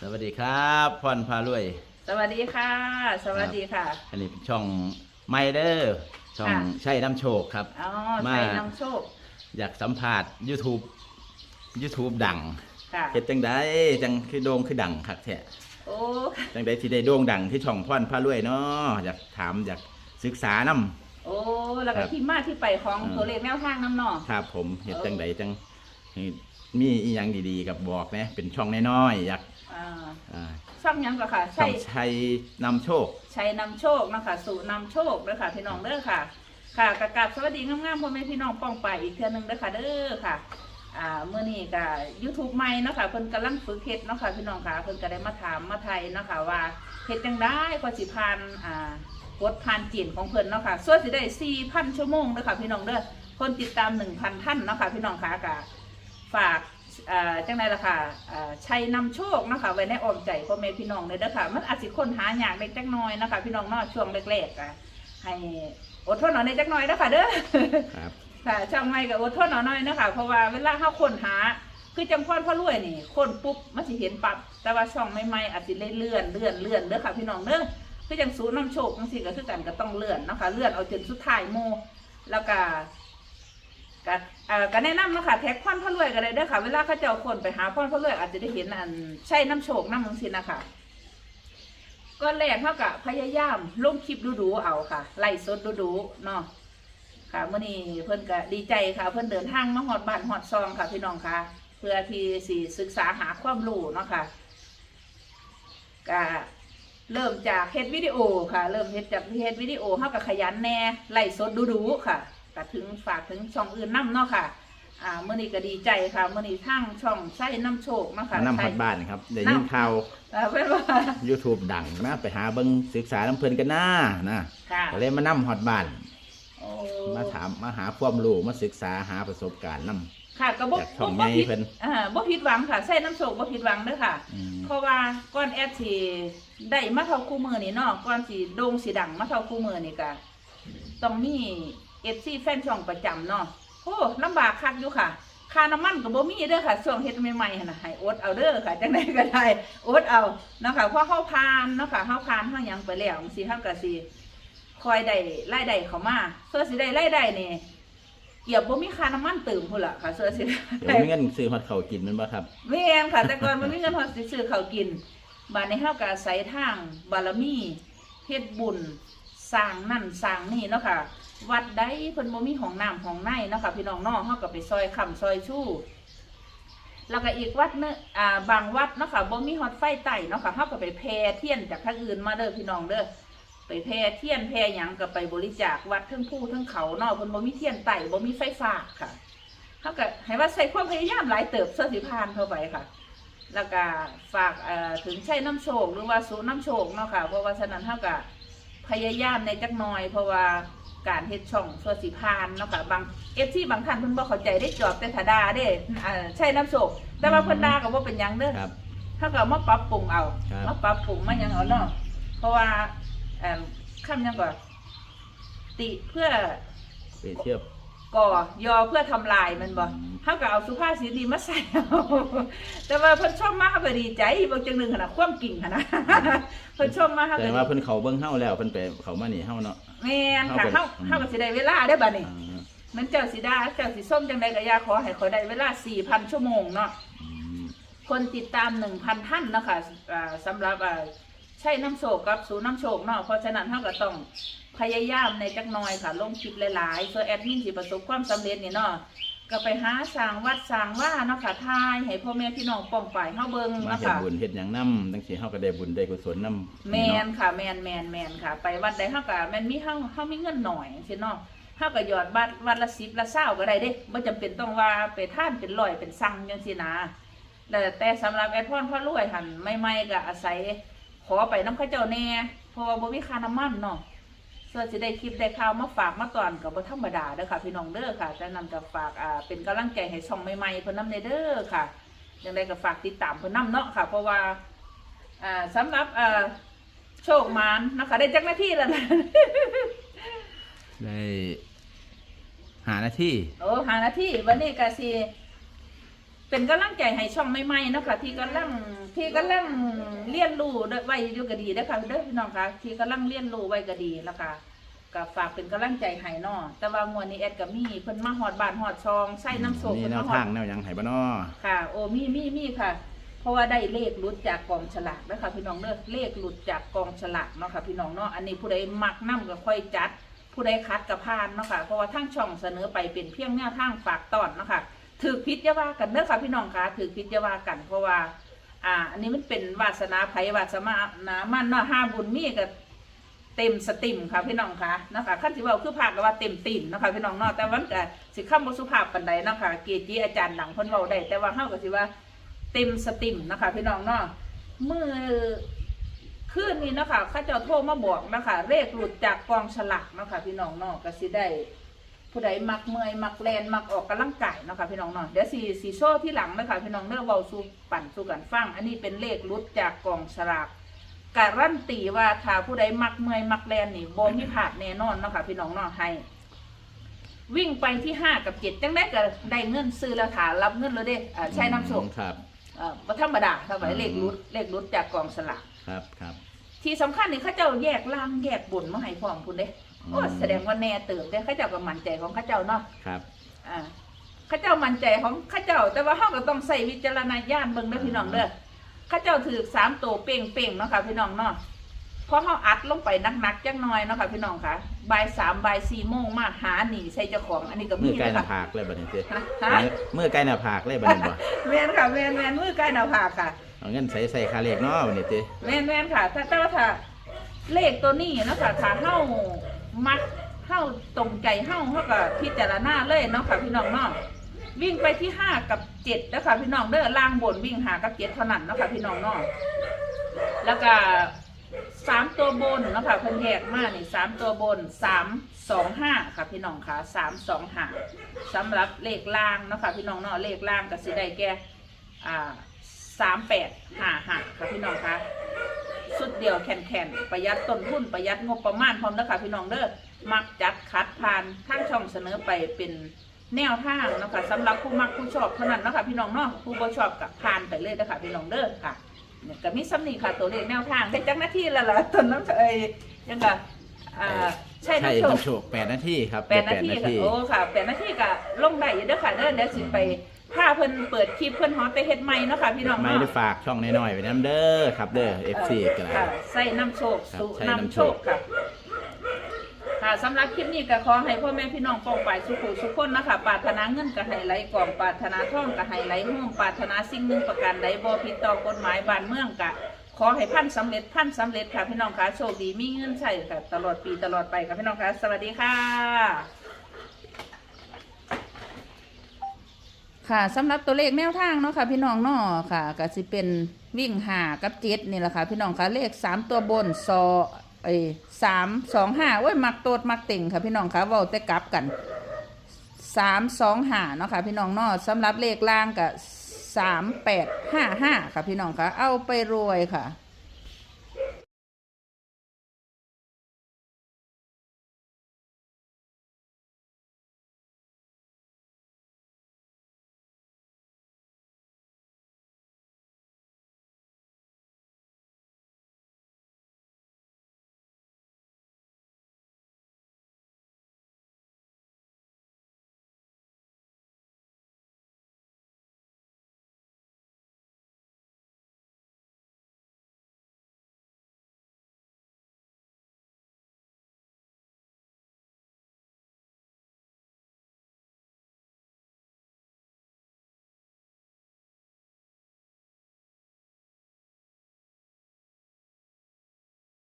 สวัสดีครับพรพารวย สวัสดีค่ะ สวัสดีค่ะ อันนี้เป็นช่องไมเดอร์ช่องค่ะ ใช่น้ำโชคครับ อ๋อมา ใส่น้ำโชคอยากสัมภาษณ์ YouTube YouTube ดังค่ะ เฮ็ดจังไดจังคือโด่งคือดังคักแท้โอ้จังไดที่ได้โด่งดังที่ช่องพรพารวยเนาะอยากถามอยากศึกษานํ โอ้แล้วก็ครับที่มาที่ไปของอืมตัวเลขแนวทางน้ำเนอครับผมเฮ็ดจังไดจังให้มีอีหยังดีๆกับบอกนะเป็นช่องน้อยๆอยาก อ่าอ่าช่องหยังก็ค่ะช่อใช่งชัยนำโชคใช้นำโชคนะคะสู่นำโชคเด้อค่ะพี่น้องเด้อค่ะ ค่ะกราบสวัสดีงามๆพ่อแม่พี่น้องป้องไปอีกเทื่อหนึงเด้อค่ะเด้อค่ะอ่าเมื่อนี้ก็ YouTube ใหม่เนาะค่ะเพิ่นกำลังฝึกเฮ็ดเนาะค่ะพี่น้องค่ะเพิ่นก็ได้มาถามมาไทยเนาะค่ะว่าเฮ็ดจังได้ก็สิผ่านอ่ากดผ่านจีนของเพิ่นเนาะค่ะส่วนสิได้4,000ชั่วโมงเด้อค่ะพี่น้องเด้อคนติดตาม1,000ท่านเนาะค่ะพี่น้องค่ะก็ฝาก อ่าจังไดล่ะค่ะอ่าชัยนำโชคเนาะค่ะไว้ในอ้อมใจพ่อแม่พี่น้องเด้อเด้อค่ะ มันอาจสิค้นหายากเล็กจักหน้อยเนาะคะพี่น้องเนาะช่วงแรกๆอะให้อดทนเอาในจักหน่อยเด้อค่ะเด้อ ครับ ค่ะช่างไม่กับอดทนเอาหน่อยนะคะเพราะว่าเวลาเขาค้นหา คือจังพรพ่อรวยนี่ค้นปุ๊บมันสิเห็นปับแต่ว่าช่องใหม่ๆอาจสิเลื่อนเลื่อนเลื่อนเด้อค่ะพี่น้องเด้อคือจังศูนย์น้ำโชคจังซี่ก็คือกันก็ต้องเลื่อนเนาะคะเลื่อนเอาจนสุดท้ายโมแล้วก็ ก็เอ่อก็แนะนำนะคะแท็กพรพ่อรวยก็ได้เด้อค่ะ เวลาเขาเจ้าคนไปหาพรพ่อรวยอาจจะได้เห็นอันใช่น้ำโชคน้ำมังสินนะคะก็แรกเท่ากับพยายามลงคลิปดูๆเอาค่ะ ไล่สดดูๆเนาะค่ะเมื่อนี้เพิ่อนก็ดีใจค่ะ เพิ่อนเดินทางมาฮอดบ้านฮอดซองค่ะพี่น้องค่ะ เพื่อที่สิศึกษาหาความรู้เนาะค่ะก็เริ่มจากเฮ็ดวิดีโอค่ะ เริ่มเฮ็ดจากเฮ็ดวิดีโอเฮาก็ขยันแน่ไล่สดดูๆค่ะ ก็ถึงฝากถึงช่องอื่นนํเนาะค่ะ อ่ามื่อนี้ก็ดีใจค่ะมื่อนี้ทางช่องใช้น้ำโชคเนาะค่ะมานำฮอดบ้านครับได้ยินข่าวเอ่อเพิ่นว่า YouTube ดังนะไปหาเบิ่งศึกษาน้ำเพลินกันหน้านะค่ะ ก็เลยมานำฮอดบ้าน โอ้มาถามมาหาความรู้มาศึกษาหาประสบการณ์นค่ะก็บ่จากช่องบ่ใหญ่ผิดเพิ่น อ่าบ่ผิดหวังค่ะใช้น้ำโชคบ่ผิดหวังเด้อค่ะำอืม เพราะว่าก้อนแอดที่ได้มาเท่าคู่มือนี่เนาะก้อนสีโด่งสีดังมาเท่าคู่มือนี่ก็ต้องมี เอฟซีแฟนช่องประจำเนาะโอ้ลำบากคักอยู่ค่ะค่าน้ำมันก็บ่มีเด้อค่ะช่วงเฮ็ดใหม่ๆหั่นน่ะให้อดเอาเด้อค่ะจังไดก็ได้อดเอาเนาะค่ะเพราะเฮาผ่านเนาะค่ะเฮาผ่านเฮาหยังไปแล้วสิเฮาก็สิคอยได้รายได้เข้ามาส่วนสิได้รายได้นี่เกียบบ่มีค่าน้ำมันเติมพุ่นล่ะค่ะส่วนสิเดี๋ยวมีเงินซื้อฮอดข้าวกินแมันบ่ครับแม่นค่ะ แต่ก่อนมันมีเงินพอสิซื้อข้าวกินบาดในเฮาก็อาศัยทางบารมีเฮ็ดบุญสร้างนั่นสร้างนี่เนาะค่ะ วัดใดเพิ่นบ่มีห้องน้ำห้องในเนาะค่ะพี่น้องเนาะเฮาก็ไปซอยค้ำซอยชู้แล้วก็อีกวัดเนึงอ่าบางวัดเนาะค่ะบ่มีฮอดไฟใต้เนาะค่ะเฮาก็ไปแพร่เทียนจากทางอื่นมาเด้อพี่น้องเด้อไปแพร่เทียนแพร่หยังก็ไปบริจาควัดทั้งผู้ทั้งเขาเนาะเพิ่นบ่มีเทียนใต้บ่มีไฟฟ้าค่ะเขาก็ให้ว่าใส่ความพยายามหลายเติบเสื้อสิพานเข้าไปค่ะ แล้วก็ฝากเอ่อถึงใช้น้ำโชคหรือว่าสูน้ำโชคเนาะค่ะเพราะว่าฉะนั้นเท่ากับพยายามในจักหน่อยเพราะว่า การเฮ็ดช่องเสื้อสิพานเนาะค่ะบางเอฟซีบางท่านเพิ่นบ่เข้าใจได้จอบแต่ถาดาเด้อ่าใช้น้ำโชคแต่ว่าเพิ่นด่าก็บ่เป็นหยังเด้อครับเท่ากับมาปรับปรุงเอาครับ มาปรับปรุงมาหยังเอาเนาะเพราะว่าเอ่อคำหยังก่อนติเพื่อไปเทียบ ก่อยอเพื่อทำลายมันบ่อืมเฮาก็เอาสุภาษิตนี้มาใส่เอาแต่ว่าเพิ่นชมมาเฮาก็ดีใจบางจังหนึงขนาดความกิ่งขนาดเพิ่นชมมาเฮาแสดก็งว่าเพิ่นเขาเบิ่งเฮาแล้วเพิ่นไปเขามานี่เฮาเนาะแม่นค่ะเฮาเฮาก็อืมเฮาก็สิได้เวลาได้อบัดนี้อ่ามันเจ้าสิดาเจ้าสิส้มจังไดก็อย่าขอให้เขาได้เวลา4,000ชั่วโมงเนาะอืมคนติดตาม1,000ท่านเนาะค่ะอ่าสำหรับอ่าใช่น้ำโชคกับศูนย์น้ำโชคเนาะเพราะฉะนั้นเฮาก็ต้องพยายามในจักหน่อยค่ะลงคลิปหลายๆเพื่อแอดมินสิประสบความสำเร็จนี่เนาะก็ไปหาสร้างวัดสร้างว่าเนาะค่ะทายให้พ่อแม่พี่น้องป้องไปเฮาเบิ่งมาเนาะเฮ็ดค่ะบุญเฮ็ดหยังนำจังซี่เฮาก็ได้บุญได้กุศลนำแมนค่ะแมนแมนแมนค่ะ ไปวัดใดเฮาก็แม่นมีเฮาเฮามีเงินหน่อยสิเนาะเฮาก็หยอดบัตรวัดละ10ละ20ก็ได้เด้บ่จำเป็นต้องว่าไปท่านเป็นร้อยเป็นสั่งจังซี่นะแล้วแต่สำหรับแอดพรพ่อรวยหั่นใหม่ๆก็อาศัย ขอไปน้ำเข้าเจ้าแน่เพราะว่าบ่มีค่าน้ำมันเนาะส่วนสิได้คลิปได้ข่าวมาฝากมาตอนก็บ่ธรรมดาเด้อค่ะ พี่น้องเด้อค่ะจะนำกับฝากอ่าเป็นกำลังใจให้ช่องใหม่ๆเพิ่นนำเด้อค่ะยังไดก็ฝากติดตามเพิ่นนำเนาะค่ะ เพราะว่าอ่าสำหรับอ่าโชคมานนะคะ ได้จักหน้าที่แล้วนะได้หาหน้าที่โอ้หาหน้าที่วันนี้ก็สิ เป็นกำลังใจให้ช่องใหม่ๆเนาะค่ะที่กำลังที่กำลังเรียนรู้ไว้อยู่ก็ดีเด้อค่ะเด้อพี่น้องค่ะที่กำลังเรียนรู้ไว้ก็ดีแล้วค่ะก็ฝากเป็นกำลังใจให้เนาะแต่ว่ามวนนี้แอดก็มีเพิ่นมาฮอดบ้านฮอดช่องใส่น้ำโศกมีเพิ่นแนวมาฮอทาดงแนวหยังให้บ่น้อค่ะ โอ้มีมีมีค่ะ เพราะว่าได้เลขหลุดจากกองฉลากนะคะพี่น้องเด้อเลขหลุดจากกองฉลากเนาะค่ะพี่น้องเนาะอันนี้ผู้ใดมักนํก็ค่อยจัด ผู้ใดคัดกับพานเนาะค่ะเพราะว่าทั้งช่องเสนอไปเป็นเพียงแนวทางฝากตอนเนาะค่ะ ถือพิษยาว่ากันเด้อค่ะพี่น้องค่ะถือพิษยาว่ากันเพราะว่า อ่า อันนี้มันเป็นวาสนาไผวาสนามันเนาะห้าบุญมีกับเต็มสติมค่ะพี่น้องค่ะนะคะขั้นที่ว่าคือภาคก็ว่าเต็มติ่มนะคะพี่น้องเนาะแต่วันก็สิข้ามบสุภาพปันใดเนาะค่ะเกจิอาจารย์หลังเพิ่นเว้าได้แต่ว่าเฮาก็สิว่าเต็มสติมนะคะพี่น้องเนาะมือคืนนี้นะคะข้าเจ้าโทรมาบอกนะคะเลขหลุดจากกองฉลากนะคะพี่น้องเนาะก็สิได้ ผู้ใดมักเมื่อยมักแลนมักออกกำลังกายเนาะค่ะพี่น้องเนาะเดี๋ยวสีสีโซ่ที่หลังนะคะพี่น้องเนื้อเบาสู่ปั่นสู่กันฟังอันนี้เป็นเลขรุดจากกองฉลากการันตีว่าถ้าผู้ใดมักเมื่อยมักแลนนี่บ่มีผาดแน่นอนเนาะค่ะพี่น้องเนาะให้วิ่งไปที่ห้ากับเจ็ดจังได้ก็ได้เงินซื้อแล้วถารับเงินเลยเด้อ่าใช้น้ำส้มครับเอ่อบ่ธรรมดาเท่าไหร่เลขรุดเลขรุดจากกองฉลากครับครับ ที่สำคัญนี่เขาเจ้าแยกล่างแยกบนมาให้พร้อมคุณเด้ โอ้แสดงว่าแน่เติมเด้เขาเจ้าก็มั่นใจของเขาเจ้าเนาะครับ อ่าข้าเจ้ามั่นใจของข้าเจ้า แต่ว่าเฮาก็ต้องใส่วิจารณญาณเบิ่งเด้อพี่น้องเด้อข้าเจ้าถือสามตัวเป่งๆเนาะค่ะพี่น้องเนาะเพราะเฮาอัดลงไปหนักๆจังหน่อยเนาะค่ะพี่น้องค่ะบ่ายสามบ่ายสี่โมงมาหาหนีใส่เจ้าของ อันนี้ก็มืมีอใกล้หน้าค่ะผากเลยบัดนี้เจ้ฮะฮะมือใกล้หน้าผากเลยบัดนี้บ่แม่นค่ะแม่นแม่นมือใกล้หน้าผากค่ะเอาเงินใส่ใส่ค่าเลขเนาะบัดนี้เจ้แม่นแม่นค่ะ ถ้าแต่ว่าถ้าเลขตัวนี้เนาะค่ะถ้าเฮา มักเฮาตรงใจเฮาเฮาก็พิจารณาเลยเนาะค่ะพี่น้องเนาะวิ่งไปที่ห้ากับเจ็ดนะคะพี่น้องเด้อล่างบนวิ่งหากับเจ็ดเท่านั้นเนาะค่ะพี่น้องเนาะแล้วก็สามตัวบนเนาะค่ะเพิ่นแยกมานี่สามตัวบนสามสองห้าค่ะพี่น้องค่ะสามสองห้าสำหรับเลขล่างเนาะค่ะพี่น้องเนาะเลขล่างก็สิได้แก่อ่าสามแปดห้าห้าค่ะพี่น้องค่ะ เดียวแข็งๆประหยัดต้นทุนประหยัดงบประมาณพร้อมนะคะพี่น้องเด้อมักจัดคัดผ่านทางช่องเสนอไปเป็นแนวทางเนาะคะสำหรับผู้มักผู้ชอบเท่านั้นเนาะคะพี่น้องเนาะผู้บ่ชอบกับผ่านไปเลยนะคะพี่น้องเด้อค่ะเนี่ยก็มีซ้ำนี่ค่ะตัวเลขแนวทางได้จักหน้าที่และล่ะต้นน้ำเอ้ยยังก็อ่าใช่ใช่น้ำโชคน้ำโชคแปดนาทีครับแปดนาทีค่ะโอ้ค่ะแปดนาทีก็ลงได้อยู่เด้อค่ะเด้อเดี๋ยวสิไป ถ้าเพิ่นเปิดคลิปเพิ่นฮอตไปเฮ็ดใหม่เนาะค่ะพี่น้องไม่เนาะได้ฝากช่องน้อยๆไว้น้ำเด้อครับเด้อ FC ก็ได้ค่ะใส่น้ำโชคครับสุใส่น้ำน้ำโชโชค คค่ะ ค่ะสำหรับคลิปนี้ก็ขอให้พ่อแม่พี่น้องปองไปสุขุสุขคนนะคะปรารถนาเงินก็ให้ไหลกล่อมปรารถนาทองก็ให้ไหลห่วงปรารถนาสิ่งหนึ่งประการใดบ่ผิดต่อกฎหมายบ้านเมืองกะ ขอให้พันสำเร็จพันสำเร็จค่ะพี่น้องค่ะโชคดีมีเงินใช้ค่ะตลอดปีตลอดไปค่ะพี่น้องค่ะสวัสดีค่ะ ค่ะสำหรับตัวเลขแนวทางเนาะค่ะ พี่น้องเนาะค่ะก็สิเป็นวิ่งหากับเจ็ดนี่แหละค่ะ พี่น้องค่ะเลขสามตัวบนซอเอ้สามสองห้าโอ้ยมักโตดมักเต่งค่ะ พี่น้องค่ะเว้าแต่กลับกันสามสองห้าเนาะค่ะ พี่น้องเนาะสำหรับเลขล่างกับสามแปดห้าห้าค่ะ พี่น้องค่ะ เอาไปรวยค่ะ